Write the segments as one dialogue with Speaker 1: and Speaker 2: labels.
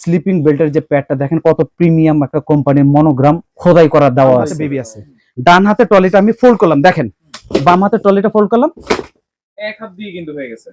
Speaker 1: Sleeping বেল্টের যে প্যাডটা দেখেন কত প্রিমিয়াম একটা কোম্পানির মনোগ্রাম খোদাই করা দেওয়া আছে। বেবি আছে। ডান হাতে ট্রলিটা আমি ফোল্ড করলাম দেখেন। বাম হাতে ট্রলিটা ফোল্ড করলাম।
Speaker 2: এক হাত দিয়ে কিন্তু হয়ে গেছে।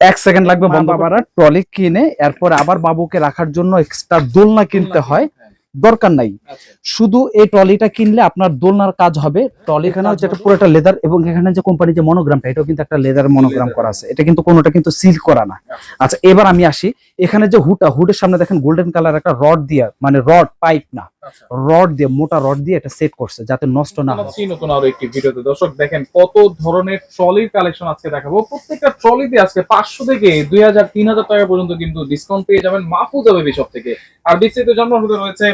Speaker 1: এক সেকেন্ড লাগবে বন্ধ করার ট্রলি কিনে এরপর আবার বাবুকে রাখার জন্য এক্সট্রা দোলনা কিনতে হ্যাঁ, দরকার নাই।
Speaker 2: আচ্ছা।
Speaker 1: শুধু এই ট্রলিটা কিনলে আপনার দোলনার কাজ হবে। ট্রলি এখানে একটা পুরোটা লেদার এবং এখানে যে কোম্পানি যে মনোগ্রামটা এটাও কিন্তু একটা লেদার মনোগ্রাম করা আছে। এটা কিন্তু কোনোটা কিন্তু সিল করা না। আচ্ছা। এবার আমি আসি। এখানে যে হুডটা হুডের সামনে দেখেন গোল্ডেন কালার একটা রড দিয়ে মানে রড পাইপ না।
Speaker 2: আচ্ছা।
Speaker 1: রড দিয়ে মোটা রড দিয়ে এটা সেট করছে যাতে নষ্ট না হয়।
Speaker 2: নতুন আরও একটি ভিডিওতে। দর্শক দেখেন কত ধরনের ট্রলির কালেকশন আজকে দেখাবো। প্রত্যেকটা ট্রলিতে আজকে পাঁচশো থেকে দুই হাজার তিন হাজার টাকা পর্যন্ত কিন্তু ডিসকাউন্ট পেয়ে যাবেন মাহফুজা বেবি সব থেকে। আর বিস্তৃত জন্ম হতে রয়েছে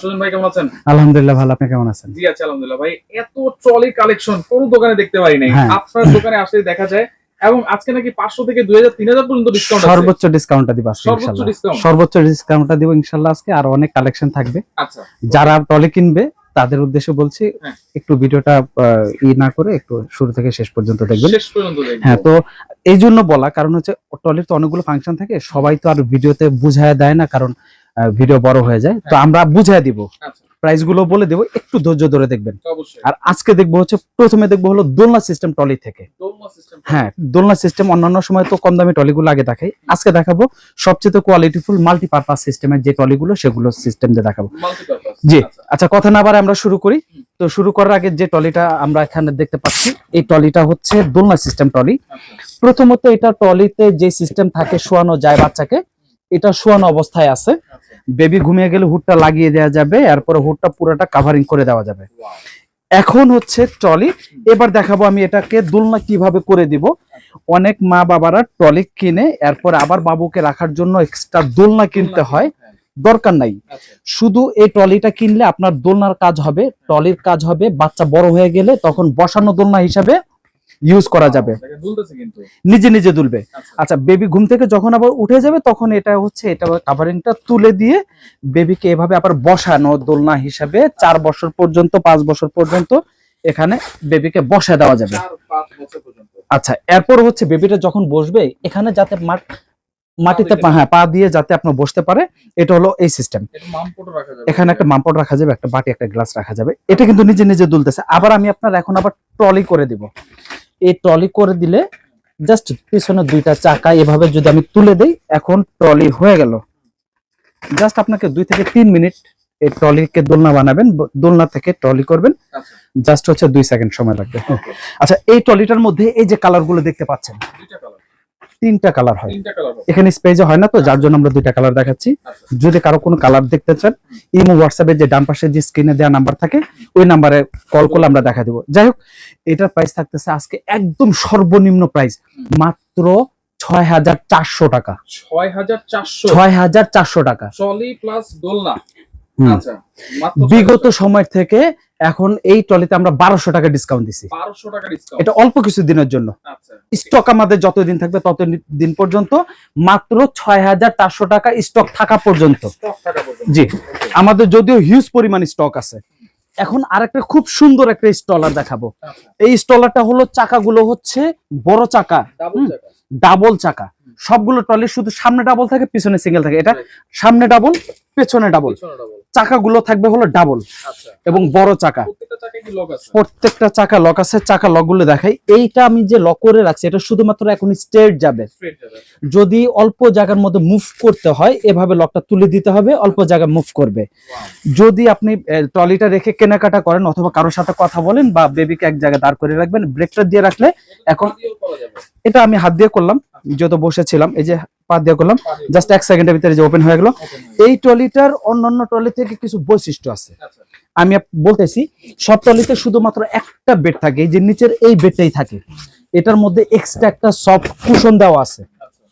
Speaker 2: সুজন ভাই কেমন আছেন?
Speaker 1: আলহামদুলিল্লাহ ভালো আপনি কেমন আছেন?
Speaker 2: জি আছে আলহামদুলিল্লাহ ভাই। এত ট্রলি কালেকশন কোন দোকানে দেখতে পারি নাই।
Speaker 1: হ্যাঁ।
Speaker 2: আপনার দোকানে আসলে দেখা যায় এবং আজকে নাকি পাঁচশো থেকে দুই হাজার তিন হাজার পর্যন্ত ডিসকাউন্ট
Speaker 1: সর্বোচ্চ ডিসকাউন্টটা দিব আজকে
Speaker 2: সর্বোচ্চ discount?
Speaker 1: সর্বোচ্চ ডিসকাউন্টটা দিব ইনশাআল্লাহ আজকে আর অনেক কালেকশন থাকবে।
Speaker 2: আচ্ছা।
Speaker 1: যারা ট্রলি কিনবে তাদের উদ্দেশ্যে বলছি
Speaker 2: হ্যাঁ।
Speaker 1: একটু ভিডিওটা ই না করে একটু শুরু থেকে শেষ পর্যন্ত দেখবেন।
Speaker 2: শেষ পর্যন্ত দেখব।
Speaker 1: হ্যাঁ তো এই জন্য বলা কারণ হচ্ছে ট্রলির তো অনেকগুলো ফাংশন থাকে সবাই তো আর ভিডিওতে বুঝায় দেয় না কারণ ভিডিও বড় হয়ে যায়। তো আমরা বুঝায় দিব।
Speaker 2: আচ্ছা।
Speaker 1: প্রাইসগুলো বলে দেবো একটু ধৈর্য ধরে দেখবেন। আর আজকে দেখব হচ্ছে প্রথমে দেখব হলো দোলনা সিস্টেম ট্রলি থেকে। হ্যাঁ দোলনা সিস্টেম অন্যান্য সময় তো কম দামি ট্রলিগুলো আগে দেখাই। আজকে দেখাবো সবচেয়ে কোয়ালিটিফুল মাল্টিপারপাস সিস্টেমের যে ট্রলিগুলো সেগুলো সিস্টেম দিয়ে দেখাবো। জি
Speaker 2: আচ্ছা।
Speaker 1: আচ্ছা কথা না বারে আমরা শুরু করি। তো শুরু করার আগে যে ট্রলিটা আমরা এখানে দেখতে পাচ্ছি এই ট্রলিটা হচ্ছে দোলনা সিস্টেম
Speaker 2: আচ্ছা।
Speaker 1: প্রথমত এটা ট্রলিতে যে সিস্টেম থাকে শোয়ানো যায় বাচ্চাকে এটা শোয়ানো অবস্থায় আছে।
Speaker 2: আচ্ছা।
Speaker 1: বেবি ঘুমিয়ে গেলে হুডটা লাগিয়ে দেওয়া যাবে এরপরে হুডটা পুরোটা কাভারিং করে দেওয়া যাবে। এখন হচ্ছে ট্রলি এবার দেখাবো আমি এটাকে দোলনা কীভাবে করে দিব। অনেক মা বাবারা ট্রলি কিনে এরপর আবার বাবুকে রাখার জন্য এক্সট্রা দোলনা কিনতে হয়।
Speaker 2: হ্যাঁ,
Speaker 1: দরকার নাই।
Speaker 2: আচ্ছা।
Speaker 1: শুধু এই ট্রলিটা কিনলে আপনার দোলনার কাজ হবে ট্রলির কাজ হবে বাচ্চা বড় হয়ে গেলে তখন বসানো দোলনা হিসাবে ইউজ করা যাবে। নিজে নিজে দুলবে।
Speaker 2: আচ্ছা।
Speaker 1: আচ্ছা বেবি ঘুম থেকে যখন আবার উঠে যাবে তখন এটা হচ্ছে এটা কাভারিংটা তুলে দিয়ে বেবিকে এভাবে আবার বসানো দোলনা হিসাবে চার বছর পর্যন্ত পাঁচ বছর পর্যন্ত এখানে বেবিকে বসা দেওয়া যাবে। আচ্ছা এরপর হচ্ছে বেবিটা যখন বসবে এখানে যাতে মাট- মাটিতে পা- হ্যাঁ পা দিয়ে যাতে আপনার বসতে পারে এটা হলো এই সিস্টেম এখানে একটা মামপট রাখা যাবে একটা বাটি একটা গ্লাস রাখা যাবে। এটা কিন্তু নিজে নিজে দুলতেছে। আবার আমি আপনার এখন আবার ট্রলি করে দিব। এই ট্রলি করে দিলে জাস্ট পিছনে দুইটা চাকা এভাবে যদি আমি তুলে দেই এখন ট্রলি হয়ে গেল। জাস্ট আপনাকে দুই থেকে তিন মিনিট এই ট্রলিকে দোলনা বানাবেন দোলনা থেকে ট্রলি করবেন।
Speaker 2: আচ্ছা।
Speaker 1: জাস্ট হচ্ছে দুই সেকেন্ড সময় লাগবে। আচ্ছা এই ট্রলিটার মধ্যে এই যে কালারগুলো দেখতে পাচ্ছেন তিনটা কালার হয়। এখানে স্পেজে হয় না তো যার জন্য আমরা দুইটা কালার দেখাচ্ছি।
Speaker 2: আচ্ছা।
Speaker 1: যদি কারও কোনো কালার দেখতে চান ইমো হোয়াটসঅ্যাপে যে ডান পাশে যে স্ক্রিনে দেওয়া নাম্বার থাকে ওই নাম্বারে কল করলে আমরা দেখা দিব। যাই হোক এটার প্রাইস থাকতেছে আজকে একদম সর্বনিম্ন প্রাইস মাত্র ছয় হাজার চারশো টাকা।
Speaker 2: ছয় হাজার চারশো।
Speaker 1: ছয় হাজার চারশো টাকা।
Speaker 2: ট্রলি প্লাস দোলনা।
Speaker 1: বিগত সময় থেকে এখন এই ট্রলিতে আমরা বারোশো টাকা ডিসকাউন্ট দিছি।
Speaker 2: টাকা
Speaker 1: এটা অল্প কিছু দিনের জন্য।
Speaker 2: আচ্ছা।
Speaker 1: স্টক আমাদের যতদিন থাকবে তত দিন পর্যন্ত মাত্র ছয় হাজার চারশো টাকা স্টক থাকা পর্যন্ত। জি। আমাদের যদিও হিউজ পরিমাণ স্টক আছে। এখন আরেকটা খুব সুন্দর একটা স্টলার দেখাবো।
Speaker 2: আচ্ছা।
Speaker 1: এই স্টলারটা হলো চাকাগুলো হচ্ছে বড় চাকা।
Speaker 2: ডাবল চাকা।
Speaker 1: সবগুলো ট্রলি শুধু সামনে ডাবল থাকে পিছনে সিঙ্গেল থাকে। এটা সামনে ডাবল পেছনে ডাবল চাকাগুলো থাকবে হলো ডাবল
Speaker 2: আচ্ছা।
Speaker 1: এবং বড় চাকা।
Speaker 2: প্রত্যেকটা
Speaker 1: চাকা লক আছে চাকা লকগুলো দেখাই। এইটা আমি যে লক করে রাখছি এটা শুধুমাত্র এখন স্ট্রেট যাবে। যদি অল্প জায়গার মধ্যে মুভ করতে হয় এভাবে লকটা তুলে দিতে হবে অল্প জায়গা মুভ করবে। যদি আপনি ট্রলিটা রেখে কেনাকাটা করেন অথবা কারোর সাথে কথা বলেন বা বেবিকে এক জায়গায় দাঁড় করে রাখবেন ব্রেকটা দিয়ে রাখলে এখন এটা আমি হাত দিয়ে করলাম যত বসেছিলাম এই যে পা দিয়ে করলাম। জাস্ট এক সেকেন্ডের ভিতরে যে ওপেন হয়ে গেল। এই ট্রলিটার অন্যান্য ট্রলি থেকে কিছু বৈশিষ্ট্য আছে।
Speaker 2: আচ্ছা।
Speaker 1: আমি বলতেছি সব ট্রলিতে শুধুমাত্র একটা বেড থাকে যে নিচের এই বেডটাই থাকে। এটার মধ্যে এক্সট্রা একটা সফট কুশন দেওয়া আছে।
Speaker 2: আচ্ছা।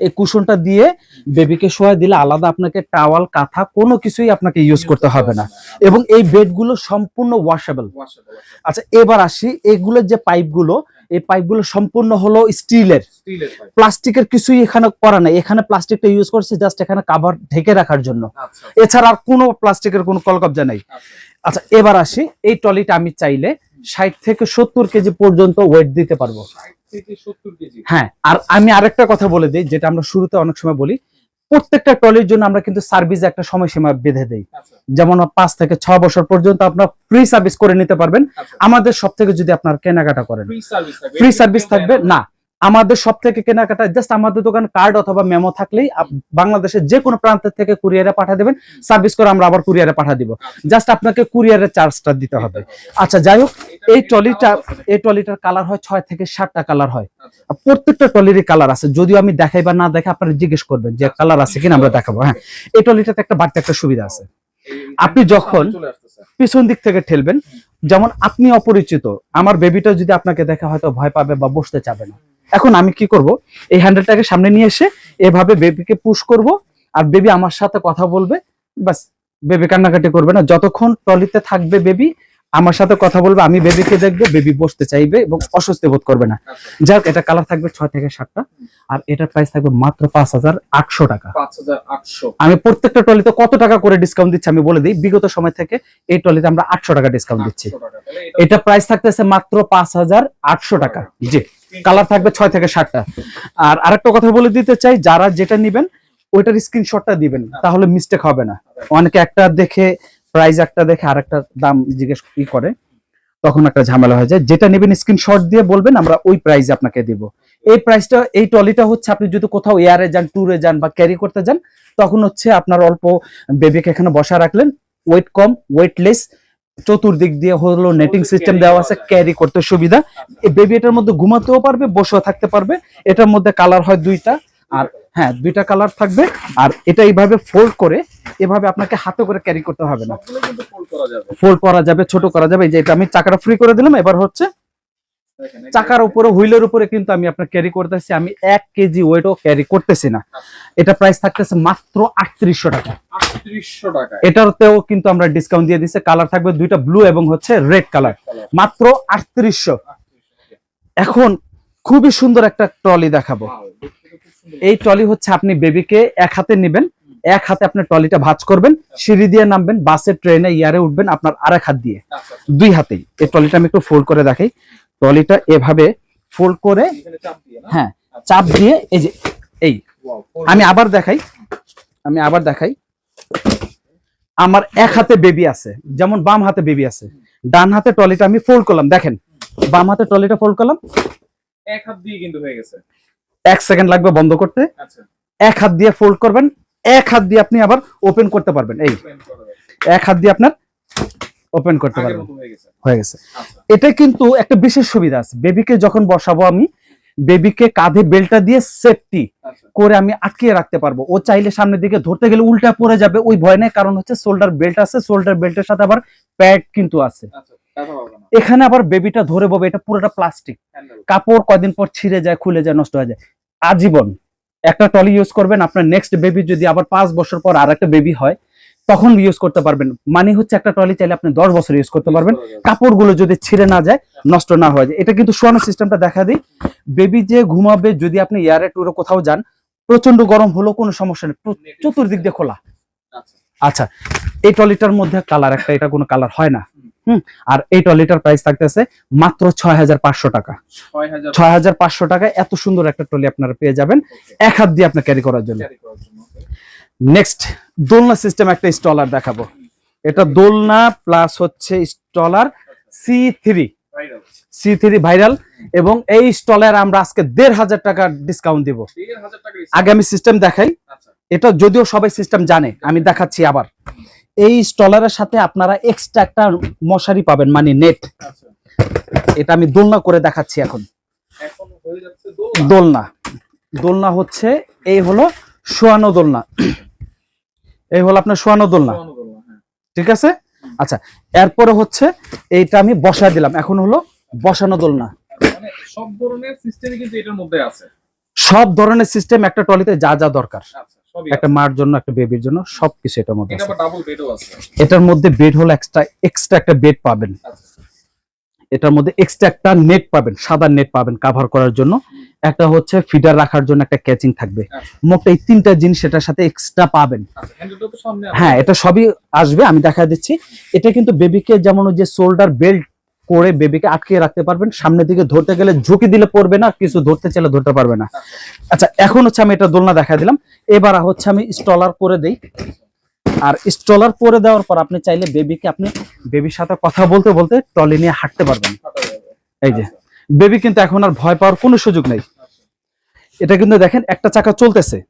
Speaker 1: এই কুশনটা দিয়ে বেবিকে শোয়া দিলে আলাদা আপনাকে টাওয়াল কাঁথা কোনো কিছুই আপনাকে ইউজ করতে হবে না। এবং এই বেডগুলো সম্পূর্ণ ওয়াশেবল
Speaker 2: ওয়াশেবল
Speaker 1: আচ্ছা এবার আসি এগুলোর যে পাইপগুলো এই পাইপগুলো সম্পূর্ণ হলো স্টিলের। প্লাস্টিকের কিছুই এখানে করা নাই। এখানে প্লাস্টিকটা ইউজ করছে জাস্ট এখানে কাভার ঢেকে রাখার জন্য।
Speaker 2: আচ্ছা।
Speaker 1: এছাড়া আর কোনো প্লাস্টিকের কোনো কলকবজা নাই।
Speaker 2: আচ্ছা।
Speaker 1: আচ্ছা এবার আসি। এই ট্রলিটা আমি চাইলে ষাট থেকে সত্তর কেজি পর্যন্ত ওয়েট দিতে পারব।
Speaker 2: 60 থেকে 70 কেজি।
Speaker 1: হ্যাঁ আর আমি আরেকটা কথা বলে দিই যেটা আমরা শুরুতে অনেক সময় বলি প্রত্যেকটা ট্রলির জন্য আমরা কিন্তু সার্ভিস একটা সময়সীমা বেঁধে দেই।
Speaker 2: আচ্ছা।
Speaker 1: যেমন পাঁচ থেকে ছ বছর পর্যন্ত আপনার ফ্রি সার্ভিস করে নিতে পারবেন।
Speaker 2: আচ্ছা।
Speaker 1: আমাদের সব থেকে যদি আপনার কেনাকাটা করেন
Speaker 2: ফ্রি সার্ভিস থাকবে?
Speaker 1: ফ্রি সার্ভিস থাকবে? না। আমাদের সব থেকে কেনাকাটা জাস্ট আমাদের দোকান কার্ড অথবা মেমো থাকলেই বাংলাদেশের যে কোনো প্রান্ত থেকে কুরিয়ারে পাঠা দেবেন। সার্ভিস করে আমরা আবার কুরিয়ারে পাঠা দিব। জাস্ট আপনাকে কুরিয়ারের চার্জটা দিতে হবে। আচ্ছা যাই হোক, এই ট্রলিটা এই ট্রলিটার কালার হয় ছয় থেকে সাতটা কালার হয়। প্রত্যেকটা ট্রলিরই কালার আছে। যদিও আমি দেখাই বা না দেখে আপনারা জিজ্ঞেস করবেন যে কালার আছে কিনা, আমরা দেখাবো হ্যাঁ। এই ট্রলিটাতে একটা বাড়তি একটা সুবিধা আছে। আপনি যখন- পিছন দিক থেকে ঠেলবেন, যেমন আপনি অপরিচিত, আমার বেবিটা যদি আপনাকে দেখা হয়তো ভয় পাবে বা বসতে চাবে না। এখন আমি কি করব? এই হ্যান্ডেলটাকে সামনে নিয়ে এসে এভাবে বেবিকে পুশ করব আর বেবি আমার সাথে কথা বলবে। বাস বেবি কান্নাকাটি করবে না। যতক্ষণ ট্রলিতে থাকবে বেবি আমার সাথে কথা বলবে আমি বেবিকে দেখব বেবি বসতে চাইবে এবং অস্বস্তি বোধ করবে না।
Speaker 2: আচ্ছা।
Speaker 1: যাই হোক এটা কালার থাকবে ছয় থেকে সাতটা আর এটার প্রাইস থাকবে মাত্র পাঁচ হাজার আটশো টাকা।
Speaker 2: আটশো।
Speaker 1: আমি প্রত্যেকটা ট্রলিতে কত টাকা করে ডিসকাউন্ট দিচ্ছি আমি বলে দিই। বিগত সময় থেকে এই ট্রলিতে আমরা আটশো টাকা ডিসকাউন্ট দিচ্ছি।
Speaker 2: এটা
Speaker 1: প্রাইস থাকতেছে মাত্র পাঁচ হাজার আটশো টাকা। জি। কালার থাকবে ছয় থেকে সাতটা। আর আরেকটা কথা বলে দিতে চাই, যারা যেটা নিবেন, ওইটার স্ক্রিনশটটা দিবেন, তাহলে মিস্টেক হবে না। অনেকে একটা দেখে প্রাইস একটা দেখে, আরেকটা দাম জিজ্ঞেস ই করে, তখন একটা ঝামেলা হয়ে যায়। যেটা নেবেন স্ক্রিনশট দিয়ে বলবেন, আমরা ওই প্রাইস আপনাকে দিব। এই প্রাইসটা এই ট্রলিটা হচ্ছে, আপনি যদি কোথাও এয়ারে যান ট্যুরে যান বা ক্যারি করতে যান, তখন হচ্ছে আপনার অল্প বেবিকে এখানে বসা রাখলেন ওয়েট কম ওয়েটলেস চতুর্দিক দিয়ে হলো নেটিং সিস্টেম দেওয়া আছে ক্যারি করতে সুবিধা। বেবি এটার মধ্যে ঘুমাতেও পারবে বসেও থাকতে পারবে। এটার মধ্যে কালার হয় দুইটা আর হ্যাঁ দুইটা কালার থাকবে। আর এটা এইভাবে ফোল্ড করে এভাবে আপনাকে হাতে করে ক্যারি করতে হবে না।
Speaker 2: ফোল্ড করা যাবে।
Speaker 1: ছোট করা যাবে। এই যে এটা আমি চাকাটা ফ্রি করে দিলাম এবার হচ্ছে চাকার উপরে হুইলের উপরে কিন্তু আমি আপনার ক্যারি করতেছি। আমি এক কেজি ওয়েটও ক্যারি করতেছি না। এটা প্রাইস থাকতেছে মাত্র আটত্রিশশো টাকা।
Speaker 2: টাকা
Speaker 1: এটাতেও কিন্তু আমরা ডিসকাউন্ট দিয়ে দিচ্ছে কালার থাকবে দুইটা ব্লু এবং হচ্ছে রেড কালার মাত্র আটত্রিশশো। এখন খুবই সুন্দর একটা ট্রলি দেখাবো। এই ট্রলি হচ্ছে আপনি বেবিকে এক হাতে নেবেন এক হাতে আপনি ট্রলিটা ভাঁজ করবেন সিঁড়ি দিয়ে নামবেন বাসে ট্রেনে ইয়ারে উঠবেন আপনার আরেক হাত দিয়ে।
Speaker 2: আচ্ছা,
Speaker 1: দুই হাতেই। এই ট্রলিটা আমি একটু ফোল্ড করে দেখাই। ট্রলিটা এভাবে ফোল্ড করে হ্যাঁ চাপ দিয়ে এই যে এই আমি আবার দেখাই আমি আবার দেখাই। আমার এক হাতে বেবি আছে যেমন বাম হাতে বেবি আছে। ডান হাতে ট্রলিটা আমি ফোল্ড করলাম দেখেন। বাম হাতে ট্রলিটা ফোল্ড করলাম।
Speaker 2: এক হাত দিয়ে কিন্তু হয়ে গেছে।
Speaker 1: এক সেকেন্ড লাগবে বন্ধ করতে।
Speaker 2: আচ্ছা।
Speaker 1: এক হাত দিয়ে ফোল্ড করবেন এক হাত দিয়ে আপনি আবার ওপেন করতে পারবেন এই। এক হাত দিয়ে আপনার ওপেন করতে পারবেন।
Speaker 2: হয়ে গেছে। আচ্ছা।
Speaker 1: এটা কিন্তু একটা বিশেষ সুবিধা আছে। বেবিকে যখন বসাবো আমি বেবিকে কাঁধে বেলটা দিয়ে সেফটি
Speaker 2: আচ্ছা।
Speaker 1: করে আমি আটকিয়ে রাখতে পারব। ও চাইলে সামনের দিকে ধরতে গেলে উল্টা পড়ে যাবে ওই ভয় নেই। কারণ হচ্ছে শোল্ডার বেল্ট আছে শোল্ডার বেল্টের সাথে আবার প্যাড কিন্তু আছে।
Speaker 2: আচ্ছা পাবে
Speaker 1: এখানে আবার বেবিটা ধরে ববে এটা পুরোটা প্লাস্টিক কাপড় কদিন পর ছিঁড়ে যায় খুলে যায় নষ্ট হয়ে যায়। আজীবন একটা টলি ইউজ করবেন। আপনার নেক্সট বেবি যদি আবার পাঁচ বছর পর আর একটা বেবি হয় তখন ইউজ করতে পারবেন। মানে হচ্ছে একটা টলি চাইলে আপনি দশ বছর ইউজ করতে পারবেন। কাপড়গুলো যদি ছিঁড়ে না যায় নষ্ট না হয়ে যায়। এটা কিন্তু শোয়ানো সিস্টেমটা দেখা দিই। বেবি যে ঘুমাবে যদি আপনি এয়ারে টুরে কোথাও যান প্রচণ্ড গরম হলো কোনো সমস্যা নেই। চতুর্দিক দিয়ে খোলা।
Speaker 2: আচ্ছা।
Speaker 1: আচ্ছা এই টলিটার মধ্যে কালার একটা এটা কোনো কালার হয় না। হুম আর এই টলিটার প্রাইস থাকতেছে মাত্র ছয় হাজার পাঁচশো টাকা।
Speaker 2: ছয় হাজার
Speaker 1: পাঁচশো টাকায় এত সুন্দর একটা টলি আপনারা পেয়ে যাবেন। এক হাত দিয়ে আপনার ক্যারি করার জন্য
Speaker 2: ক্যারি করার জন্য okay.
Speaker 1: নেক্সট দোলনা সিস্টেম একটা স্টলার দেখাবো। এটা দোলনা প্লাস হচ্ছে stroller C three C three viral এবং এই স্টলার আমরা আজকে দেড় হাজার টাকা ডিসকাউন্ট দিব। আগে আমি সিস্টেম দেখাই।
Speaker 2: আচ্ছা।
Speaker 1: এটা যদিও সবাই সিস্টেম জানে আমি দেখাচ্ছি আবার। এই স্টলারের সাথে আপনারা এক্সট্রা একটা মশারি পাবেন মানে নেট
Speaker 2: আচ্ছা।
Speaker 1: এটা আমি দোলনা করে দেখাচ্ছি এখন।
Speaker 2: দোলনা।
Speaker 1: দোলনা হচ্ছে এই হলো শোয়ানো দোলনা। এই হলো আপনার শোয়ানো দোলনা।
Speaker 2: হ্যাঁ।
Speaker 1: ঠিক আছে? আচ্ছা এরপরে হচ্ছে এইটা আমি বসায় দিলাম। এখন হলো বসানো দোলনা।
Speaker 2: মানে সব ধরনের সিস্টেমই কিন্তু এটার মধ্যে আছে।
Speaker 1: সব ধরনের সিস্টেম একটা টলিতে যা যা দরকার।
Speaker 2: আচ্ছা
Speaker 1: একটা মার জন্য একটা বেবির জন্য সবকিছু এটার মধ্যে
Speaker 2: এটা
Speaker 1: আছে।
Speaker 2: আবার ডাবল বেডও আছে।
Speaker 1: এটার মধ্যে বেড হলো এক্সট্রা এক্সট্রা একটা বেড পাবেন।
Speaker 2: আচ্ছা।
Speaker 1: এটার মধ্যে এক্সট্রা একটা নেট পাবেন সাদা নেট পাবেন কাভার করার জন্য। একটা হচ্ছে ফিডার রাখার জন্য একটা ক্যাচিং থাকবে।
Speaker 2: আচ্ছা।
Speaker 1: মোট এই তিনটা জিনিস এটার সাথে এক্সট্রা পাবেন।
Speaker 2: আচ্ছা।
Speaker 1: হ্যাঁ এটা সবই আসবে আমি দেখা দিচ্ছি। এটা কিন্তু বেবিকে যেমন ওই যে শোল্ডার বেল্ট করে বেবিকে আটকে রাখতে পারবেন সামনের দিকে ধরতে গেলে ঝুঁকি দিলে পড়বে না কিছু ধরতে চাইলে ধরতে পারবে না। আচ্ছা এখন হচ্ছে আমি এটা দোলনা দেখা দিলাম। এবার হচ্ছে আমি স্টলার করে দেই। আর স্টলার করে দেওয়ার পর আপনি চাইলে বেবিকে আপনি বেবির সাথে কথা বলতে বলতে ট্রলি নিয়ে হাঁটতে পারবেন। এই যে বেবি কিন্তু এখন আর ভয় পাওয়ার কোনো সুযোগ নেই। এটা কিন্তু দেখেন একটা চাকা চলতেছে।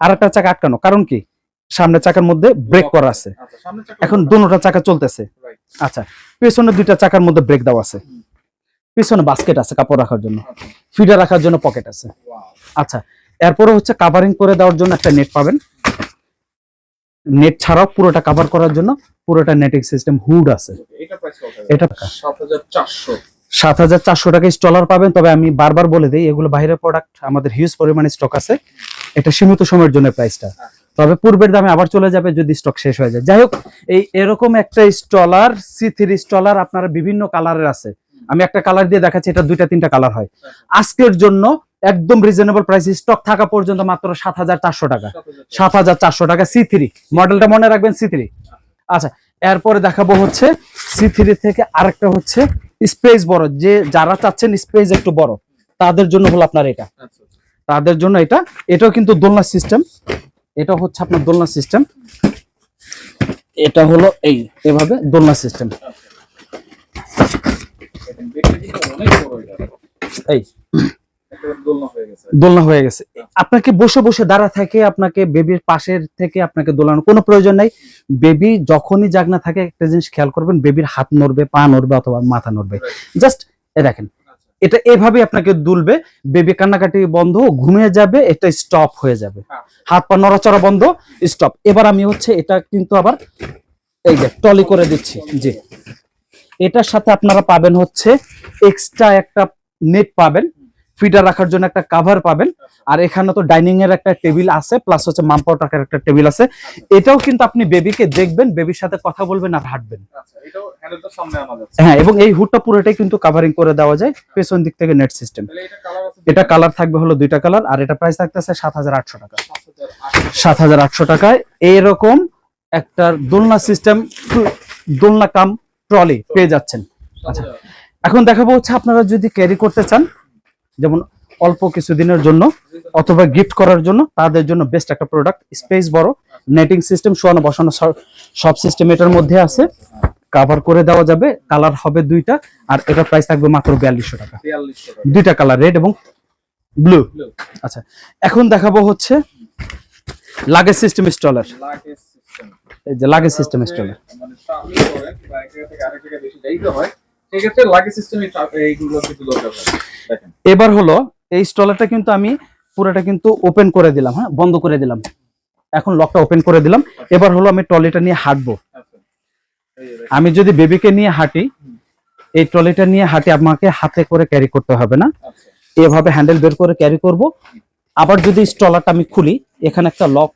Speaker 1: আর একটা চাকা আটকানো। কারণ কি? সামনের চাকার মধ্যে ব্রেক করা আছে।
Speaker 2: আচ্ছা,
Speaker 1: এখন। দুটোটা চাকা চলতেছে. আচ্ছা পেছনে দুইটা চাকার মধ্যে ব্রেক দেওয়া আছে। পিছনে বাস্কেট আছে কাপড় রাখার জন্য।
Speaker 2: আচ্ছা,
Speaker 1: ফিডার রাখার জন্য পকেট আছে। আচ্ছা এরপরে হচ্ছে কাভারিং করে দেওয়ার জন্য একটা নেট পাবেন। নেট ছাড়াও পুরোটা কভার করার জন্য পুরোটা নেটিং সিস্টেম হুড আছে।
Speaker 2: এটা?
Speaker 1: এটা
Speaker 2: 7,400
Speaker 1: সাত হাজার চারশো টাকা স্টলার পাবেন। তবে আমি বারবার বলে দিই, এগুলো বাইরের প্রোডাক্ট আমাদের হিউজ পরিমাণে স্টক আছে। এটা সীমিত সময়ের জন্য প্রাইসটা তবে পূর্বের দামে আবার চলে যাবে যদি স্টক শেষ হয়ে যায়। যাই হোক, এই এরকম একটা স্টলার সি থ্রি স্টলার আপনারা বিভিন্ন কালারের আছে। আমি একটা কালার দিয়ে দেখাচ্ছি, এটা দুইটা, তিনটা কালার হয়। আজকের জন্য একদম রিজনেবল প্রাইস স্টক থাকা পর্যন্ত মাত্র সাত হাজার চারশো টাকা। সাত হাজার চারশো টাকা সি থ্রি মডেলটা মনে রাখবেন সি থ্রি আচ্ছা এরপরে দেখাবো হচ্ছে সি থ্রি থেকে আরেকটা হচ্ছে স্পেস বড় যে যারা চাচ্ছেন স্পেস একটু বড় তাদের জন্য হলো আপনার এটা।
Speaker 2: আচ্ছা,
Speaker 1: তাদের জন্য এটা এটাও কিন্তু দোলনা সিস্টেম এটা হচ্ছে আপনার দোলনা সিস্টেম এটা হলো এই এভাবে দোলনা সিস্টেম
Speaker 2: এটা।
Speaker 1: এই
Speaker 2: দোলনা হয়ে গেছে।
Speaker 1: হয়ে আপনাকে বসে বসে দাঁড়া থাকে আপনাকে বেবির পাশের থেকে আপনাকে দোলানোর কোনো প্রয়োজন নাই। বেবি যখনই জাগ না থাকে একটা জিনিস খেয়াল করবেন বেবির হাত নড়বে পা নড়বে অথবা মাথা নড়বে। জাস্ট এ দেখেন এটা এভাবে আপনাকে দুলবে। বেবি কান্নাকাটি বন্ধ ঘুমিয়ে যাবে এটা স্টপ হয়ে যাবে।
Speaker 2: আচ্ছা।
Speaker 1: হাত পা নড়াচড়া বন্ধ স্টপ এবার আমি হচ্ছে এটা কিন্তু আবার এই যে টলি করে দিচ্ছি জি। এটার সাথে আপনারা পাবেন হচ্ছে এক্সট্রা একটা নেট পাবেন। ফিটার রাখার জন্য একটা কাভার পাবেন। আর এখানে তো ডাইনিং এর একটা টেবিল আছে প্লাস হচ্ছে মাম্পাও টাকার একটা টেবিল আছে। এটাও কিন্তু আপনি বেবিকে দেখবেন বেবির সাথে কথা বলবেন আর হাঁটবেন।
Speaker 2: আচ্ছা।
Speaker 1: হ্যাঁ এবং এই হুডটা পুরোটাই কিন্তু কাভারিং করে দেওয়া যায় পেছন দিক থেকে নেট সিস্টেম
Speaker 2: এটা কালার আছে
Speaker 1: এটা কালার থাকবে হলো দুইটা কালার আর এটা প্রাইস থাকতেছে সাত হাজার আটশো টাকা। সাত হাজার আটশো। টাকায় এইরকম একটা দোলনা সিস্টেম দোলনা কাম ট্রলি পেয়ে যাচ্ছেন। আচ্ছা। এখন দেখাবো হচ্ছে আপনারা যদি ক্যারি করতে চান যেমন অল্প কিছুদিনের জন্য অথবা গিফট করার জন্য তাদের জন্য বেস্ট একটা প্রোডাক্ট স্পেস বড় নেটিং সিস্টেম শোয়ানো বসানো সব- সিস্টেম এটার মধ্যে আছে। কাভার করে দেওয়া যাবে কালার হবে দুইটা আর এটার প্রাইস থাকবে মাত্র বিয়াল্লিশশো টাকা।
Speaker 2: 4200
Speaker 1: দুইটা কালার রেড এবং ব্লু আচ্ছা এখন দেখাবো হচ্ছে লাগেজ সিস্টেম স্টলার। এই যে লাগেজ সিস্টেম স্টলার
Speaker 2: সেক্ষেত্রে এইগুলো কিন্তু দরকার দেখেন,
Speaker 1: এবার হলো এই স্টলারটা কিন্তু আমি পুরোটা কিন্তু ওপেন করে দিলাম হ্যাঁ? বন্ধ করে দিলাম। এখন লকটা ওপেন করে দিলাম। এবার হলো আমি ট্রলিটা নিয়ে হাঁটবো।
Speaker 2: আচ্ছা।
Speaker 1: আমি যদি বেবিকে নিয়ে হাঁটি এই ট্রলিটা নিয়ে হাঁটি আমাকে হাতে করে ক্যারি করতে হবে না।
Speaker 2: আচ্ছা,
Speaker 1: এভাবে হ্যান্ডেল বের করে ক্যারি করব। আবার যদি স্টলারটা আমি খুলি এখানে একটা লক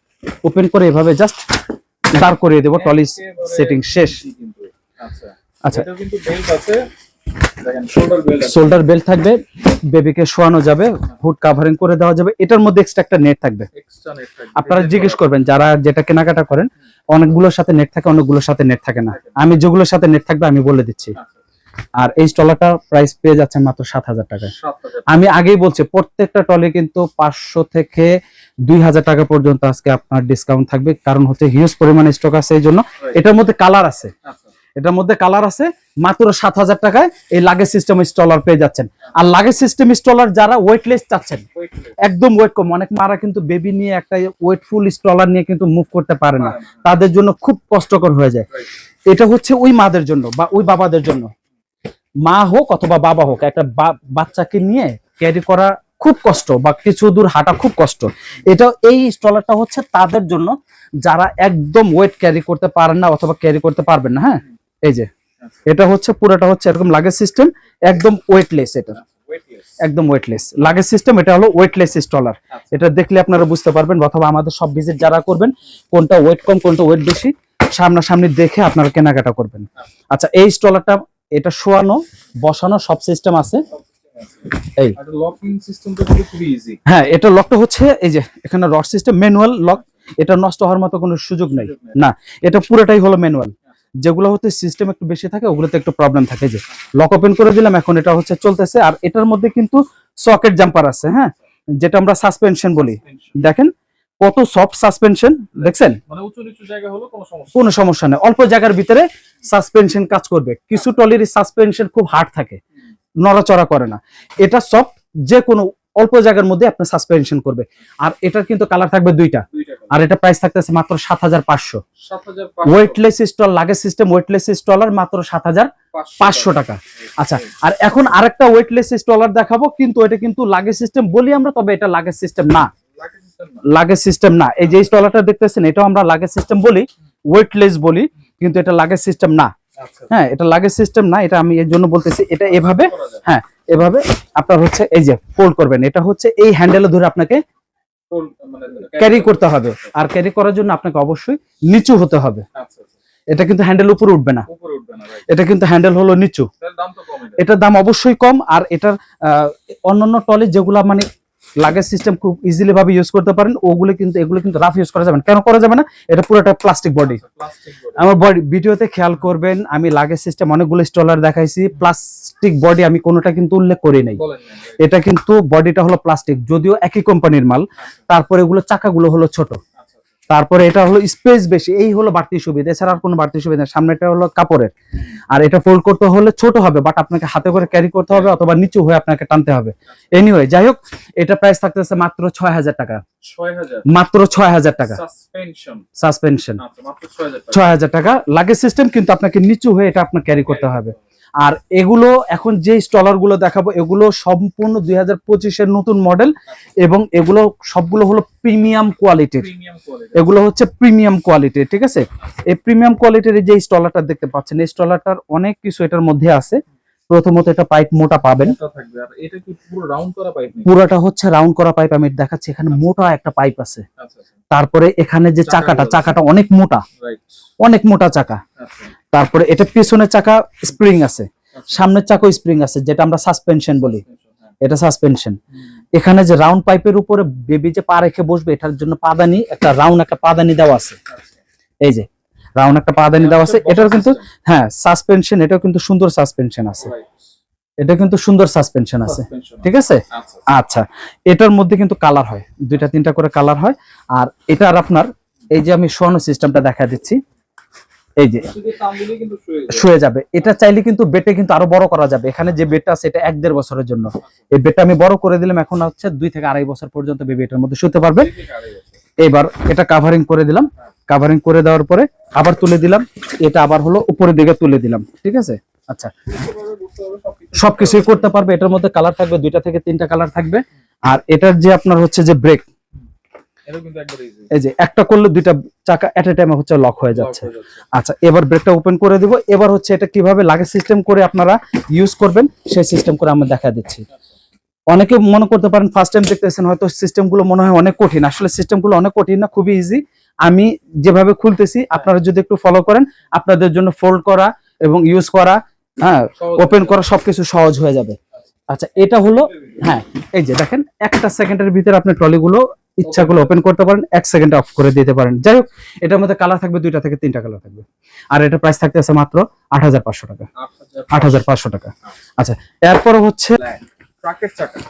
Speaker 1: ওপেন করে এভাবে জাস্ট দাঁড় করিয়ে দেবো ট্রলি সেটিং শেষ।
Speaker 2: আচ্ছা,
Speaker 1: আচ্ছা।
Speaker 2: কিন্তু আছে।
Speaker 1: শোল্ডার বেল্ট থাকবে বেবিকে শোয়ানো যাবে হুড কাভারিং করে দেওয়া যাবে। এটার মধ্যে এক্সট্রা একটা নেট থাকবে। আপনারা জিজ্ঞেস করবেন যারা যেটা কেনাকাটা করেন অনেকগুলোর সাথে নেট থাকে অনেকগুলোর সাথে নেট থাকে না। আমি যেগুলোর সাথে নেট থাকবে আমি বলে দিচ্ছি।
Speaker 2: আচ্ছা,
Speaker 1: আর এই স্টলারটা প্রাইস পেয়ে যাচ্ছে মাত্র সাত হাজার টাকায়। আমি আগেই বলছি প্রত্যেকটা টলে কিন্তু পাঁচশো থেকে দুই হাজার টাকা পর্যন্ত আজকে আপনার ডিসকাউন্ট থাকবে। কারণ হচ্ছে হিউজ পরিমাণে স্টক আছে এই জন্য এটার মধ্যে কালার আছে।
Speaker 2: আচ্ছা,
Speaker 1: এটার মধ্যে কালার আছে মাত্র সাত হাজার টাকায় এই লাগেজ সিস্টেম স্টলার পেয়ে যাচ্ছেন। আর লাগেজ সিস্টেম স্টলার যারা ওয়েটলেস চাচ্ছেন একদম ওয়েট কম। অনেক মারা কিন্তু বেবি নিয়ে একটা ওয়েটফুল স্টলার নিয়ে কিন্তু মুভ করতে পারে না। তাদের জন্য খুব কষ্টকর হয়ে যায়। এটা হচ্ছে ওই মাদের জন্য বা ওই বাবাদের জন্য। মা হোক অথবা বাবা হোক একটা বা- বাচ্চাকে নিয়ে ক্যারি করা খুব কষ্ট বা কিছু দূর হাঁটা খুব কষ্ট। এটা এই স্টলারটা হচ্ছে তাদের জন্য যারা একদম ওয়েট ক্যারি করতে পারেন না অথবা ক্যারি করতে পারবেন না হ্যাঁ? এই যে এটা হচ্ছে পুরোটা হচ্ছে এরকম লাগেজ সিস্টেম একদম ওয়েটলেস এটা। একদম ওয়েটলেস লাগেজ সিস্টেম এটা হলো ওয়েটলেস স্টলার
Speaker 2: আচ্ছা।
Speaker 1: এটা দেখলে আপনারা বুঝতে পারবেন অথবা আমাদের সব ভিজিট যারা করবেন কোনটা ওয়েট কম কোনটা ওয়েট বেশি সামনাসামনি দেখে আপনারা কেনাকাটা করবেন। আচ্ছা। এই স্টলারটা এটা শোয়ানো বসানো সব সিস্টেম আছে। এই। হ্যাঁ এটা লকটা হচ্ছে এই যে এখানে রড সিস্টেম ম্যানুয়াল লক এটা নষ্ট হওয়ার মতো কোনো সুযোগ নেই। না এটা পুরোটাই হলো ম্যানুয়াল যেগুলো হচ্ছে সিস্টেম একটু বেশি থাকে ওগুলোতে একটু প্রবলেম থাকে যে লক ওপেন করে দিলাম এখন এটা হচ্ছে চলতেছে। আর এটার মধ্যে কিন্তু সকেট জাম্পার আছে হ্যাঁ? যেটা আমরা সাসপেনশন বলি। দেখেন কত সফট সাসপেনশন দেখছেন?
Speaker 2: মানে উঁচু নিচু জায়গা হলো কোনো সমস্যা
Speaker 1: কোনো সমস্যা নেই। অল্প জায়গার ভিতরে সাসপেনশন কাজ করবে। কিছু টলির সাসপেনশন খুব হার্ড থাকে নড়াচড়া করে না। এটা সফট যে কোনো অল্প জায়গার মধ্যে আপনার সাসপেনশন করবে। আর এটার কিন্তু কালার থাকবে দুইটা। আর এটা প্রাইস থাকতেছে মাত্র সাত হাজার পাঁচশো। Weightless stall luggage system weightless stroller মাত্র সাত হাজার পাঁচশো টাকা। আচ্ছা আর এখন আরেকটা ওয়েটলেস স্টলার দেখাবো কিন্তু এটা কিন্তু লাগেজ সিস্টেম বলি আমরা তবে এটা লাগেজ সিস্টেম না। লাগেজ সিস্টেম না। এই যে স্টলারটা দেখতেছেন এটাও আমরা লাগেজ সিস্টেম বলি ওয়েটলেস বলি কিন্তু এটা লাগেজ সিস্টেম না।
Speaker 2: আচ্ছা,
Speaker 1: হ্যাঁ এটা লাগেজ সিস্টেম না এটা আমি এর জন্য বলতেছি এটা এভাবে হ্যাঁ এভাবে আপনার হচ্ছে এই যে ফোল্ড করবেন এটা হচ্ছে এই হ্যান্ডেলে ধরে আপনাকে
Speaker 2: মানে
Speaker 1: ক্যারি করতে হবে। আর ক্যারি করার জন্য আপনাকে অবশ্যই নিচু হতে হবে।
Speaker 2: আচ্ছা আচ্ছা।
Speaker 1: এটা কিন্তু হ্যান্ডেল উপরে উঠবে না। এটা কিন্তু হ্যান্ডেল হলো নিচু। এটার দাম অবশ্যই কম আর এটার অন্যান্য টলে যেগুলা মানে লাগেজ সিস্টেম খুব ইজিলি ভাবে ইউজ করতে পারেন। ওগুলো কিন্তু এগুলো কিন্তু রাফ ইউজ করা যাবে না। কেন করা যাবে না? এটা পুরোটা প্লাস্টিক বডি আমার বডি ভিডিওতে খেয়াল করবেন আমি লাগেজ সিস্টেম অনেকগুলো স্টলার দেখাইছি। প্লাস্টিক বডি আমি কোনোটা কিন্তু উল্লেখ করি নাই। এটা কিন্তু বডিটা হলো প্লাস্টিক যদিও একই কোম্পানির মাল। তারপরে এগুলো চাকাগুলো হলো ছোট।
Speaker 2: আচ্ছা
Speaker 1: তারপরে এটা হলো স্পেস বেশি এই হলো বাড়তি সুবিধা এছাড়া আর কোনো বাড়তি সুবিধা সামনেটা হলো কাপড়ের আর এটা ফোল্ড করতে হলে ছোট হবে বাট আপনাকে হাতে করে ক্যারি করতে হবে অথবা নিচু হয়ে আপনাকে টানতে হবে। এনিওয়ে যাই হোক এটা প্রাইস থাকতেছে মাত্র ছয় হাজার টাকা। মাত্র ছয় হাজার টাকা।
Speaker 2: সাসপেনশন
Speaker 1: সাসপেনশন
Speaker 2: আচ্ছা ছয় হাজার টাকা।
Speaker 1: লাগেজ সিস্টেম কিন্তু আপনাকে নিচু হয়ে এটা আপনার ক্যারি করতে হবে। আর এগুলো এখন যে স্টলারগুলো দেখাবো এগুলো সম্পূর্ণ দুই হাজার পঁচিশের নতুন মডেল এবং এগুলো সবগুলো হলো প্রিমিয়াম কোয়ালিটির এগুলো হচ্ছে প্রিমিয়াম কোয়ালিটির ঠিক আছে? এই প্রিমিয়াম কোয়ালিটির যে স্টলারটা দেখতে পাচ্ছেন এই স্টলারটার অনেক কিছু এটার মধ্যে আছে। প্রথমত এটা পাইপ মোটা পাবেন। পুরোটা হচ্ছে রাউন্ড করা পাইপ আমি দেখাচ্ছি এখানে মোটা একটা পাইপ আছে।
Speaker 2: আচ্ছা আচ্ছা।
Speaker 1: তারপরে এখানে যে চাকাটা চাকাটা অনেক মোটা। অনেক মোটা চাকা।
Speaker 2: আচ্ছা।
Speaker 1: তারপরে এটা পিছনের চাকা স্প্রিং আছে।
Speaker 2: আচ্ছা।
Speaker 1: সামনের চাকা স্প্রিং আছে যেটা আমরা সাসপেনশন বলি। এটা সাসপেনশন এখানে যে রাউন্ড পাইপের উপরে বেবি যে পা রেখে বসবে এটার জন্য পাদানি একটা রাউন্ড একটা পাদানি দেওয়া আছে।
Speaker 2: আচ্ছা।
Speaker 1: এই যে রাউন্ড একটা পাদানি দেওয়া আছে। এটার কিন্তু হ্যাঁ সাসপেনশন এটাও কিন্তু সুন্দর সাসপেনশন আছে. এটা কিন্তু সুন্দর সাসপেনশন আছে। ঠিক আছে?
Speaker 2: আচ্ছা
Speaker 1: আচ্ছা। এটার মধ্যে কিন্তু কালার হয়। দুইটা তিনটা করে কালার হয়। আর এটার আপনার এই যে আমি শোয়ানো সিস্টেমটা দেখা দিচ্ছি। এই যে
Speaker 2: শুয়ে
Speaker 1: যাবে। এটা চাইলে কিন্তু বেটে কিন্তু আরও বড় করা যাবে। এখানে যে বেডটা আছে এটা এক দেড় বছরের জন্য। এই বেডটা আমি বড় করে দিলাম এখন হচ্ছে দুই থেকে আড়াই বছর পর্যন্ত বেবি এটার মধ্যে শুতে পারবে। এবার এটা কাভারিং করে দিলাম। কাভারিং করে দেওয়ার পরে আবার তুলে দিলাম। এটা আবার হলো উপরের দিকে তুলে দিলাম। ঠিক আছে? আচ্ছা। সবকিছুই করতে পারবে। এটার মধ্যে কালার থাকবে দুইটা থেকে তিনটা কালার থাকবে। আর এটার যে আপনার হচ্ছে যে ব্রেক
Speaker 2: এটাও কিন্তু একবার easy।
Speaker 1: এই যে একটা করলে দুইটা চাকা এট এ টাইমে হচ্ছে লক হয়ে যাচ্ছে। আচ্ছা এবার ব্রেকটা ওপেন করে দিব। এবার হচ্ছে এটা কীভাবে লাগে সিস্টেম করে আপনারা ইউজ করবেন সেই সিস্টেম করে আমরা দেখা দিচ্ছি। অনেকে মনে করতে পারেন ফার্স্ট টাইম দেখতেছেন হয়তো সিস্টেমগুলো মনে হয় অনেক কঠিন। আসলে সিস্টেমগুলো অনেক কঠিন না খুবই ইজি আমি যেভাবে খুলতেছি আপনারা যদি একটু ফলো করেন আপনাদের জন্য ফোল্ড করা এবং ইউজ করা হ্যাঁ ওপেন করা সবকিছু সহজ হয়ে যাবে। আচ্ছা এটা হলো হ্যাঁ এই যে দেখেন একটা সেকেন্ডের ভিতরে আপনি ট্রলিগুলো ইচ্ছাগুলো ওপেন করতে পারেন এক সেকেন্ড অফ করে দিতে পারেন। যাই হোক এটার মধ্যে কালার থাকবে দুইটা থেকে তিনটা কালার থাকবে। আর এটা প্রাইস থাকতেছে মাত্র আট হাজার পাঁচশো টাকা। আট হাজার পাঁচশো টাকা। আচ্ছা এরপর হচ্ছে
Speaker 2: ট্রাকের চাকা।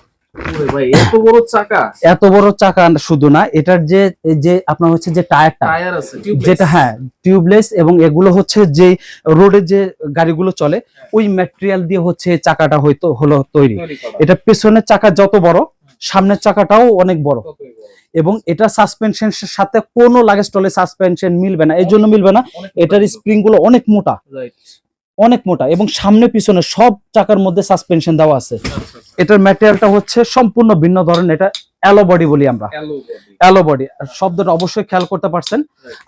Speaker 2: এত বড় চাকা।
Speaker 1: এত বড় চাকা শুধু না এটার যে যে আপনার হচ্ছে যে টায়ারটা
Speaker 2: টায়ার
Speaker 1: যেটা হ্যাঁ টিউবলেস এবং এগুলো হচ্ছে যে রোডে যে গাড়িগুলো চলে ওই ম্যাটেরিয়াল দিয়ে হচ্ছে চাকাটা হয়তো হলো তৈরি। এটা পেছনের চাকা যত বড় সামনের চাকাটাও অনেক বড়। এবং এটা সাসপেনশনের সাথে কোনো লাগেজ টলে সাসপেনশন মিলবে না। এই জন্য মিলবে না। এটার স্প্রিংগুলো অনেক মোটা। অনেক মোটা। এবং সামনে পিছনে সব চাকার মধ্যে সাসপেনশন দেওয়া আছে।
Speaker 2: আচ্ছা, আচ্ছা।
Speaker 1: এটার ম্যাটেরিয়ালটা হচ্ছে সম্পূর্ণ ভিন্ন ধরনের। এটা অ্যালো বডি বলি আমরা। অ্যালো বডি শব্দটা অবশ্যই খেয়াল করতে পারছেন।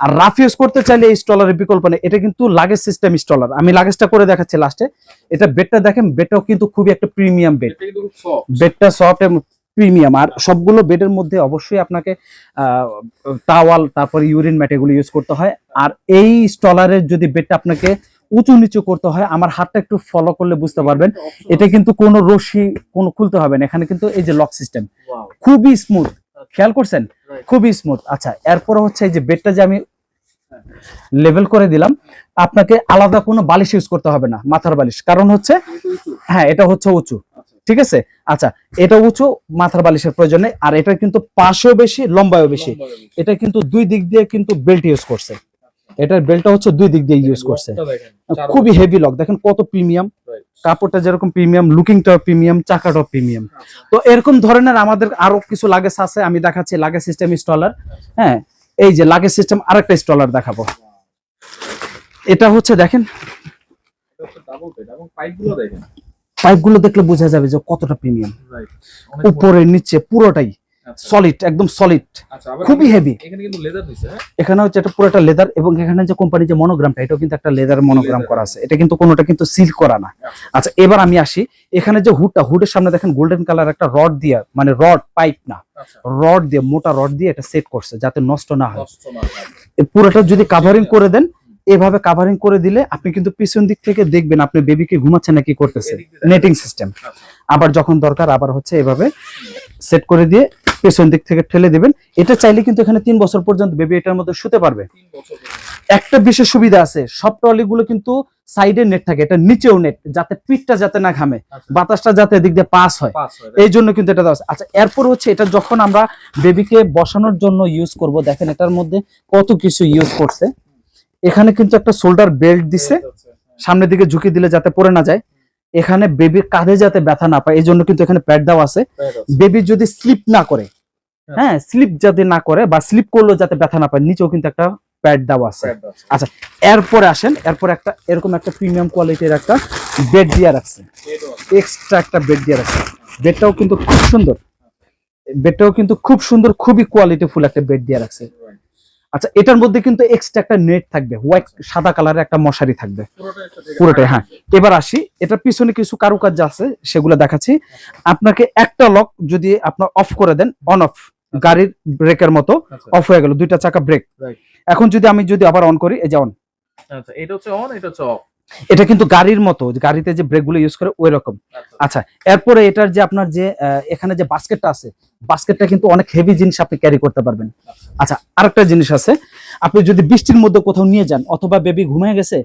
Speaker 1: আর রাফ ইউজ করতে চাইলে এই স্টলারের বিকল্প নেই। এটা কিন্তু লাগেজ সিস্টেম স্টলার আমি লাগেজটা করে দেখাচ্ছি লাস্টে এটা বেডটা দেখেন বেডটাও কিন্তু খুবই একটা প্রিমিয়াম বেড। বেডটা সফট এবং প্রিমিয়াম। আর সবগুলো বেডের মধ্যে অবশ্যই আপনাকে টাওয়াল তারপর ইউরিন ম্যাট এগুলো ইউজ করতে হয়। আর এই স্টলারের যদি বেডটা আপনাকে উঁচু নিচু করতে হয় আমার হাতটা একটু ফলো করলে বুঝতে পারবেন। এটা কিন্তু কোনো রশি কোনো খুলতে হবে না। এখানে কিন্তু এই যে লক সিস্টেম খুবই স্মুথ খেয়াল করছেন? খুবই স্মুথ আচ্ছা এরপর হচ্ছে এই যে বেডটা যে আমি লেভেল করে দিলাম আপনাকে আলাদা কোনো বালিশ ইউজ করতে হবে না মাথার বালিশ। কারণ হচ্ছে হ্যাঁ এটা হচ্ছে উঁচু। ঠিক আছে? আচ্ছা এটা উঁচু মাথার বালিশের প্রয়োজন নেই আর এটা কিন্তু পাশেও বেশি লম্বায়ও বেশি। এটা কিন্তু দুই দিক দিয়ে কিন্তু বেল্ট ইউজ করছে। এটার বেল্টটা হচ্ছে দুই দিক দিয়ে ইউজ করছে। খুবই হেভি লক দেখেন কত প্রিমিয়াম কাপড়টা যেরকম প্রিমিয়াম লুকিংটাও প্রিমিয়াম চাকাটাও প্রিমিয়াম তো এরকম ধরনের আমাদের আরও কিছু লাগেজ আছে আমি দেখাচ্ছি লাগেজ সিস্টেম ইনস্টলার হ্যাঁ এই যে লাগেজ সিস্টেম আরেকটা ইনস্টলার দেখাবো। এটা হচ্ছে দেখেন। পাইপগুলো দেখলে বোঝা যাবে যে কতটা প্রিমিয়াম উপরে নিচে পুরোটাই সলিড একদম সলিড খুবই হেভি
Speaker 2: এখানে হ্যাঁ?
Speaker 1: হচ্ছে একটা পুরোটা লেদার এবং এখানে যে কোম্পানি যে মনোগ্রামটা এটাও কিন্তু একটা লেদার মনোগ্রাম করা আছে। এটা কিন্তু কোনোটা কিন্তু সিল করা না। আচ্ছা। এবার আমি আসি। এখানে যে হুডটা হুডের সামনে দেখেন গোল্ডেন কালার একটা রড দিয়ে মানে রড পাইপ না
Speaker 2: আচ্ছা।
Speaker 1: রড দিয়ে মোটা রড দিয়ে এটা সেট করছে যাতে নষ্ট না হয়। পুরোটা যদি কাভারিং করে দেন এভাবে কাভারিং করে দিলে আপনি কিন্তু পিছন দিক থেকে দেখবেন আপনি বেবিকে ঘুমাচ্ছে নাকি করতেছে নেটিং সিস্টেম
Speaker 2: আচ্ছা।
Speaker 1: আবার যখন দরকার আবার হচ্ছে এভাবে সেট করে দিয়ে পেছন দিক থেকে ঠেলে দিবেন। এটা চাইলে কিন্তু এখানে তিন বছর পর্যন্ত বেবি এটার মধ্যে শুতে পারবে। একটা বিশেষ সুবিধা আছে সব ট্রলি গুলো কিন্তু সাইডে নেট থাকে এটা নিচেও নেট যাতে পিঠটা যাতে না ঘামে
Speaker 2: আচ্ছা।
Speaker 1: বাতাসটা যাতে এদিক দিয়ে পাস হয়। এই জন্য কিন্তু এটা দেওয়া আছে। আচ্ছা এরপর হচ্ছে এটা যখন আমরা বেবিকে বসানোর জন্য ইউজ করব দেখেন এটার মধ্যে কত কিছু ইউজ করছে। এখানে কিন্তু একটা শোল্ডার বেল্ট দিছে। সামনের দিকে ঝুঁকি দিলে যাতে পড়ে না যায়। এখানে বেবির কাঁধে যাতে ব্যথা না পায় এই জন্য কিন্তু এখানে প্যাড দেওয়া আছে। বেবি যদি স্লিপ না করে হ্যাঁ। স্লিপ যাতে না করে বা স্লিপ করলেও যাতে ব্যথা না পায় নিচেও কিন্তু একটা প্যাড দেওয়া আছে। আচ্ছা এরপরে আসেন এরপর একটা এরকম একটা প্রিমিয়াম কোয়ালিটির একটা বেড দিয়ে রাখছে। এক্সট্রা একটা বেড দিয়ে রাখছে। বেডটাও কিন্তু খুব সুন্দর। বেডটাও কিন্তু খুব সুন্দর খুবই কোয়ালিটি ফুল একটা বেড দিয়ে রাখছে। আচ্ছা এটার মধ্যে কিন্তু এক্সট্রা একটা নেট থাকবে হোয়াইট সাদা কালারের একটা মশারি থাকবে। পুরোটাই হ্যাঁ এবার আসি এটার পিছনে কিছু কারুকার্য আছে সেগুলো দেখাচ্ছি। আপনাকে একটা লক যদি আপনার অফ করে দেন অন অফ গাড়ির ব্রেকের মতো অফ হয়ে গেল দুইটা চাকা ব্রেক এখন যদি আমি যদি আবার অন করি এই যে অন
Speaker 2: আচ্ছা এটা হচ্ছে অন এটা হচ্ছে অফ
Speaker 1: এটা কিন্তু গাড়ির মতো গাড়িতে যে ব্রেকগুলো ইউজ করে ওই রকম আচ্ছা এরপরে এটার যে আপনার যে এখানে যে বাস্কেটটা আছে বাস্কেটটা কিন্তু অনেক হেভি জিনিস আপনি ক্যারি করতে পারবেন। আচ্ছা। আরেকটা জিনিস আছে আপনি যদি বৃষ্টির মধ্যে কোথাও নিয়ে যান অথবা বেবি ঘুমিয়ে গেছে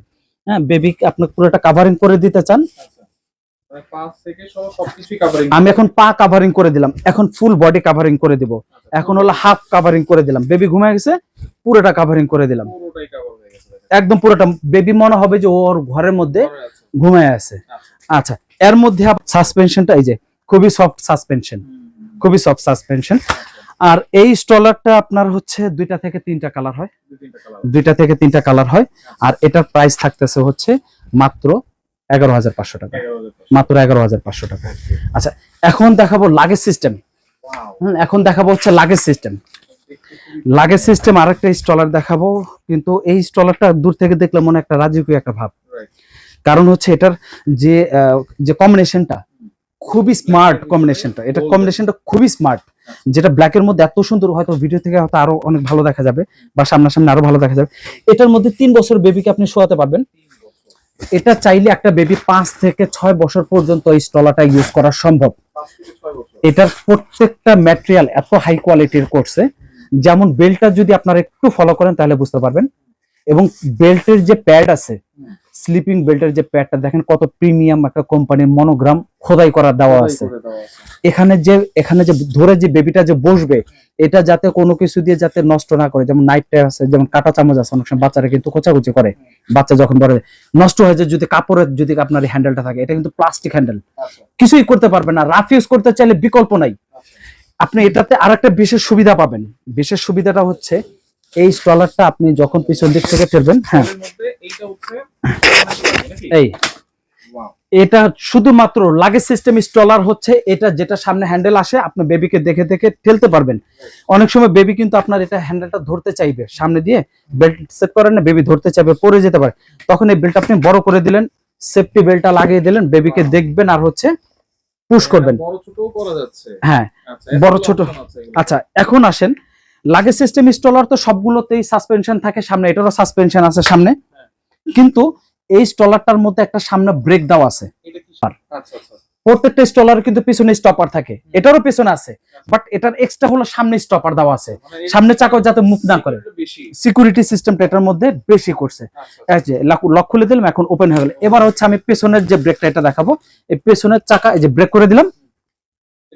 Speaker 1: হ্যাঁ বেবি আপনি পুরোটা কাভারিং করে দিতে চান।
Speaker 2: মানে সবকিছুই কাভারিং
Speaker 1: আমি এখন পা কাভারিং করে দিলাম এখন ফুল বডি কাভারিং করে দিব। এখন হলো হাফ কাভারিং করে দিলাম। বেবি ঘুমিয়ে গেছে পুরোটা কাভারিং করে দিলাম
Speaker 2: পুরোটাই কভার হয়ে গেছে
Speaker 1: একদম পুরোটা বেবি মনে হবে যে ওর ঘরের মধ্যে। ঘুমায় আছে।
Speaker 2: আচ্ছা।
Speaker 1: আচ্ছা এর মধ্যে সাসপেনশনটা এই যে খুবই সফট সাসপেনশন খুবই সফট সাসপেনশন আর এই স্টলারটা আপনার হচ্ছে দুইটা থেকে তিনটা কালার হয়। দুইটা থেকে তিনটা কালার হয়। আর এটার প্রাইস থাকতেছে হচ্ছে মাত্র এগারো হাজার পাঁচশো টাকা। মাত্র এগারো হাজার পাঁচশো টাকা। আচ্ছা এখন দেখাবো লাগেজ সিস্টেম এখন দেখাবো হচ্ছে লাগেজ সিস্টেম লাগেজ সিস্টেম আরেকটা স্টলার দেখাবো। কিন্তু এই স্টলারটা দূর থেকে দেখলে মনে একটা রাজকীয় একটা ভাব। কারণ হচ্ছে এটার যে যে কম্বিনেশনটা খুবই স্মার্ট কম্বিনেশনটা এটা কম্বিনেশনটা খুবই স্মার্ট যেটা ব্ল্যাকের মধ্যে এত সুন্দর হয়তো ভিডিও থেকে হয়তো আরও অনেক ভালো দেখা যাবে বা সামনাসামনি আরও ভালো দেখা যাবে। এটার মধ্যে তিন বছর বেবিকে আপনি শোয়াতে পারবেন। এটা চাইলে একটা বেবি পাঁচ থেকে ছয় বছর পর্যন্ত এই স্টলারটা ইউজ করা সম্ভব। এটার প্রত্যেকটা ম্যাটেরিয়াল এত হাই কোয়ালিটির করছে যেমন বেল্টটা যদি আপনারা একটু ফলো করেন তাহলে বুঝতে পারবেন। এবং বেল্টের যে প্যাড আছে স্লিপিং বেল্টের যে প্যাডটা দেখেন কত প্রিমিয়াম একটা কোম্পানির মনোগ্রাম খোদাই করা দেওয়া আছে। এখানে যে এখানে যে ধরে যে বেবিটা যে বসবে এটা যাতে কোনো কিছু দিয়ে যাতে নষ্ট না করে যেমন নাইট আছে যেমন কাটা চামচ আছে অনেক সময় বাচ্চারা কিন্তু কোচাকুচি করে। বাচ্চা যখন বড় নষ্ট হয়ে যায় যদি কাপড়ের যদি আপনার হ্যান্ডেলটা থাকে এটা কিন্তু প্লাস্টিক হ্যান্ডেল
Speaker 2: আচ্ছা,
Speaker 1: কিছুই করতে পারবে না রাফ ইউজ করতে চাইলে বিকল্প নাই। আপনি এটাতে আরেকটা বিশেষ সুবিধা পাবেন। বিশেষ সুবিধাটা হচ্ছে, এই স্টলারটা আপনি যখন পিছন দিক থেকে ফেলবেন হ্যাঁ? এই। এটা শুধুমাত্র লাগেজ সিস্টেম স্টলার হচ্ছে, এটা যেটা সামনে হ্যান্ডেল আসে, আপনি বেবিকে দেখে দেখে ঠেলতে পারবেন। অনেক সময় বেবি কিন্তু আপনার এটা হ্যান্ডেলটা ধরতে চাইবে, সামনে দিয়ে বেল্ট সেট করেন না বেবি ধরতে চাইবে পড়ে যেতে পারে। তখন এই বেল্ট আপনি বড় করে দিলেন সেফটি বেল্টটা লাগিয়ে দিলেন বেবিকে দেখবেন আর হচ্ছে পুশ করবেন। হ্যাঁ
Speaker 2: আচ্ছা,
Speaker 1: বড় ছোট। আচ্ছা এখন আসেন। লাগেজ সিস্টেম স্টলার তো সবগুলোতেই সাসপেনশন থাকে সামনে এটারও সাসপেনশন আছে সামনে। কিন্তু এই স্টলারটার মধ্যে একটা সামনে ব্রেক দাও আছে।
Speaker 2: আচ্ছা আচ্ছা।
Speaker 1: প্রত্যেকটা স্টলার কিন্তু পিছনে স্টপার থাকে। এটারও পিছনে আছে। বাট এটার এক্সট্রা হলো সামনে স্টপার দেওয়া আছে।
Speaker 2: মানে
Speaker 1: সামনে চাকা যাতে মুভ না করে। সিকিউরিটি সিস্টেমটা এটার মধ্যে বেশি করছে।
Speaker 2: আচ্ছা,
Speaker 1: এই যে লক- লক খুলে দিলাম এখন ওপেন হয়ে গেল। এবার হচ্ছে আমি পেছনের যে ব্রেকটা এটা দেখাবো। এই পেছনের চাকা এই যে ব্রেক করে দিলাম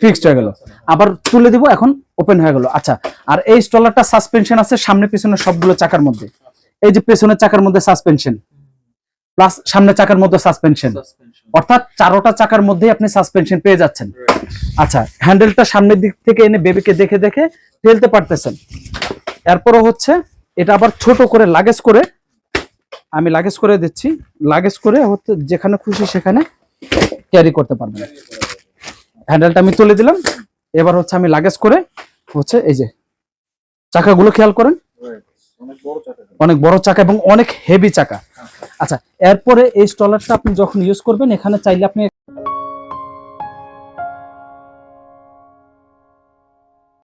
Speaker 1: ফিক্সড হয়ে গেল। আবার তুলে দিব এখন ওপেন হয়ে গেল। আচ্ছা আর এই স্টলারটা সাসপেনশন আছে সামনে পেছনে সবগুলো চাকার মধ্যে। এই যে পেছনের চাকার মধ্যে সাসপেনশন প্লাস সামনে চাকার মধ্যে সাসপেনশন. অর্থাৎ চারোটা চাকার মধ্যেই আপনি সাসপেনশন পেয়ে যাচ্ছেন। আচ্ছা হ্যান্ডেলটা সামনের দিক থেকে এনে বেবিকে দেখে দেখে ফেলতে পারতেছেন। এরপরও হচ্ছে, এটা আবার ছোট করে লাগেজ করে, আমি লাগেজ করে দিচ্ছি। লাগেজ করে হচ্ছে যেখানে খুশি সেখানে ক্যারি করতে পারবেন। হ্যান্ডেলটা আমি তুলে দিলাম। এবার হচ্ছে আমি লাগেজ করে হচ্ছে এই যে চাকাগুলো খেয়াল করেন। অনেক বড় চাকা। এবং অনেক হেভি চাকা। আচ্ছা এরপরে এই স্টলারটা আপনি যখন ইউজ করবেন এখানে চাইলে আপনি